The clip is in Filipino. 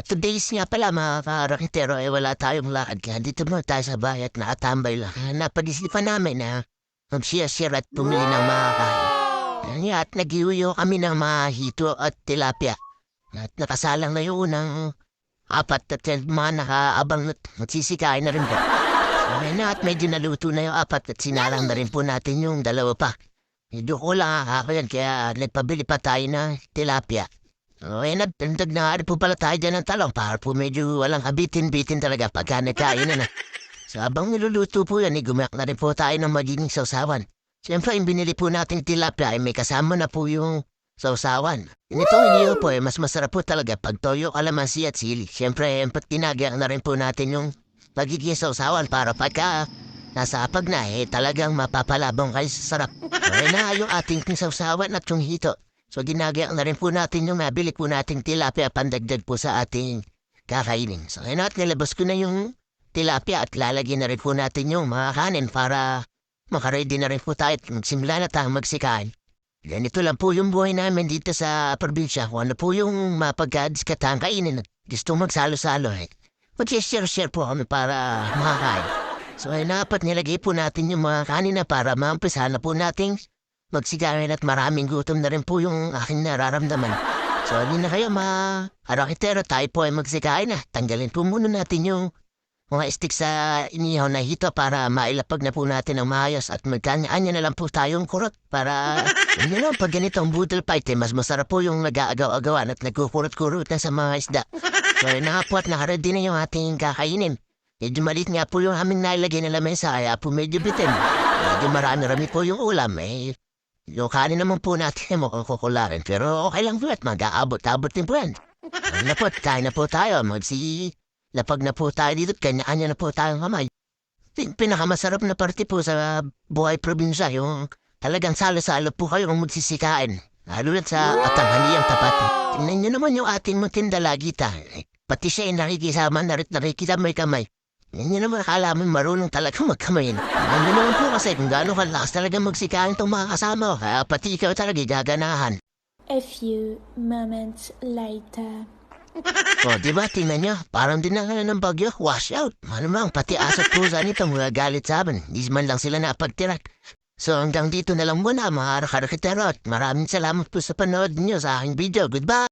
At today's nga pala mga karakitero ay wala tayong lakad kaya dito muna tayo sa bahay at nakatambay lang. Ah, Napag-isipan namin na mag-share-share at pumili ng mga kain. Nga, at nag-iuyo kami ng mga hito at tilapia. At nakasalang na yung unang apat at mga nakaabang at magsisikain na rin po. Okay na at medyo naluto na yung apat at sinalang na rin po natin yung dalawa pa. Medyo kulang ako yan kaya nagpabili pa tayo ng tilapia. Okay na, tandag na nga rin po pala tayo dyan ng talong para po medyo walang kabitin-bitin talaga pagka nagkain na na. So habang niluluto po yan, eh, gumayak na rin po tayo ng magiging sausawan. Siyempre, yung binili po nating tilapia ay may kasama na po yung sausawan. Initong iniyo po eh, mas masarap po talaga pag toyo, kalamansi at sili. Siyempre, empa't tinagyan na rin po natin yung magiging sausawan para pagka nasa apag na eh, talagang mapapalabong kayo sa sarap. Okay na yung ating sausawan at yung hito. So ginagayak na rin po natin yung nabili po nating tilapia pandagdag po sa ating kakainin. So kaya natin nilabas ko na yung tilapia at lalagyan na rin po natin yung mga kanin para makaready na rin po tayo at magsimula na tayo magsikain. Ganito lang po yung buhay namin dito sa probinsya. Kung ano po yung mapagkadiskatang kainin at gusto magsalo-salo eh. Mag-share-share po kami para makakain. So ay dapat nilagay po natin yung mga kanin na para maumpisa na po nating magsigarin at maraming gutom na rin po yung aking nararamdaman. So hindi na kayo ma arakitero tayo po ay magsikain na. Tanggalin po muna natin yung mga stick sa inihaw na hito para mailapag na po natin ang maayos at magkanya-anya na lang po tayong kurot para yun lang, pag ganitong budol fight eh, mas masarap po yung nag-aagaw-agawan at nagkukurot-kurot na sa mga isda. So na po at nakaready na yung ating kakainin. Medyo malit nga po yung aming nailagay na lamesa kaya po medyo bitin. Medyo marami-rami po yung ulam eh. Yung kanin naman po natin mukhang kukularin pero okay lang po at mag-aabot-abot din po yan. Ano na po, kain na po tayo. Magsi... Lapag na po tayo dito at kanya-kanya na po tayong kamay. Pin- Pinakamasarap na parte po sa buhay probinsya yung talagang salo-salo po kayo kung magsisikain. Lalo na sa katanghaliang tapat. Tingnan niyo naman yung ating mutinda lagi ta. Pati siya ay nakikisama na rin nakikita may kamay. Yun naman akala mo marunong talaga magkamay. Yun naman po kasi kung gaano kalakas talaga magsikain itong mga kasama ko. Kaya pati ikaw talaga gaganahan. A few moments later. O, di ba, tingnan nyo, parang dinangan ng bagyo, wash out. Malamang, pati aso't pusa nito mga galit sa amin. Di man lang sila napagtirak. So hanggang dito na lang muna mga karakitero at maraming salamat po sa panood niyo sa aking video. Goodbye!